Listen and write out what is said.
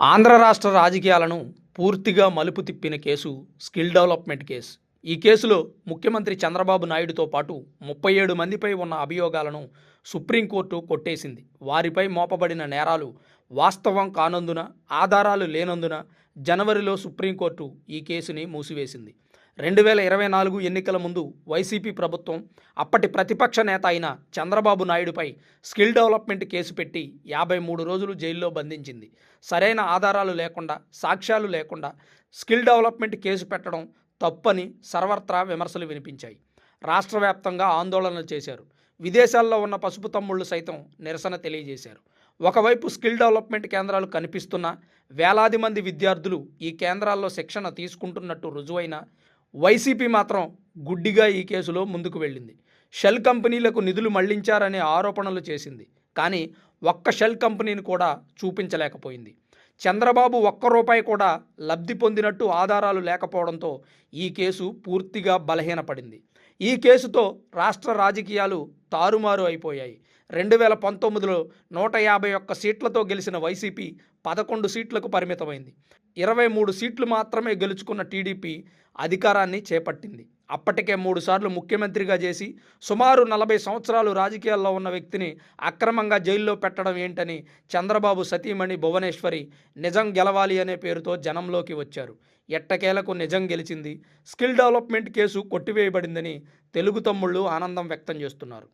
ఆంధ్ర రాష్ట్ర రాజకీయాలను పూర్తిగా మలుపు తిప్పిన కేసు స్కిల్ డెవలప్మెంట్ కేసు. ఈ కేసులో ముఖ్యమంత్రి చంద్రబాబు నాయుడుతో పాటు ముప్పై ఏడు మందిపై ఉన్న అభియోగాలను సుప్రీంకోర్టు కొట్టేసింది. వారిపై మోపబడిన నేరాలు వాస్తవం కానందున ఆధారాలు లేనందున జనవరిలో సుప్రీంకోర్టు ఈ కేసుని మూసివేసింది. రెండు వేల ఇరవై నాలుగు ఎన్నికల ముందు వైసీపీ ప్రభుత్వం అప్పటి ప్రతిపక్ష నేత అయిన చంద్రబాబు నాయుడుపై స్కిల్ డెవలప్మెంట్ కేసు పెట్టి యాభై మూడు రోజులు జైల్లో బంధించింది. సరైన ఆధారాలు లేకుండా సాక్ష్యాలు లేకుండా స్కిల్ డెవలప్మెంట్ కేసు పెట్టడం తప్పని సర్వత్రా విమర్శలు వినిపించాయి. రాష్ట్ర వ్యాప్తంగా ఆందోళనలు చేశారు. విదేశాల్లో ఉన్న పసుపు తమ్ముళ్ళు సైతం నిరసన తెలియజేశారు. ఒకవైపు స్కిల్ డెవలప్మెంట్ కేంద్రాలు కనిపిస్తున్నా వేలాది మంది విద్యార్థులు ఈ కేంద్రాల్లో శిక్షణ తీసుకుంటున్నట్టు రుజువైన వైసీపీ మాత్రం గుడ్డిగా ఈ కేసులో ముందుకు వెళ్ళింది. షెల్ కంపెనీలకు నిధులు మళ్ళించారనే ఆరోపణలు చేసింది. కానీ ఒక్క షెల్ కంపెనీని కూడా చూపించలేకపోయింది. చంద్రబాబు ఒక్క రూపాయి కూడా లబ్ధి పొందినట్టు ఆధారాలు లేకపోవడంతో ఈ కేసు పూర్తిగా బలహీనపడింది. ఈ కేసుతో రాష్ట్ర రాజకీయాలు తారుమారు అయిపోయాయి. రెండు వేల పంతొమ్మిదిలో నూట యాభై ఒక్క సీట్లతో గెలిచిన వైసీపీ పదకొండు సీట్లకు పరిమితమైంది. ఇరవై మూడు సీట్లు మాత్రమే గెలుచుకున్న టీడీపీ అధికారాన్ని చేపట్టింది. అప్పటికే మూడుసార్లు ముఖ్యమంత్రిగా చేసి సుమారు నలభై సంవత్సరాలు రాజకీయాల్లో ఉన్న వ్యక్తిని అక్రమంగా జైల్లో పెట్టడం ఏంటని చంద్రబాబు సతీమణి భువనేశ్వరి నిజం గెలవాలి అనే పేరుతో జనంలోకి వచ్చారు. ఎట్టకేలకు నిజం గెలిచింది స్కిల్ డెవలప్మెంట్ కేసు కొట్టివేయబడిందని తెలుగు తమ్ముళ్ళు ఆనందం వ్యక్తం చేస్తున్నారు.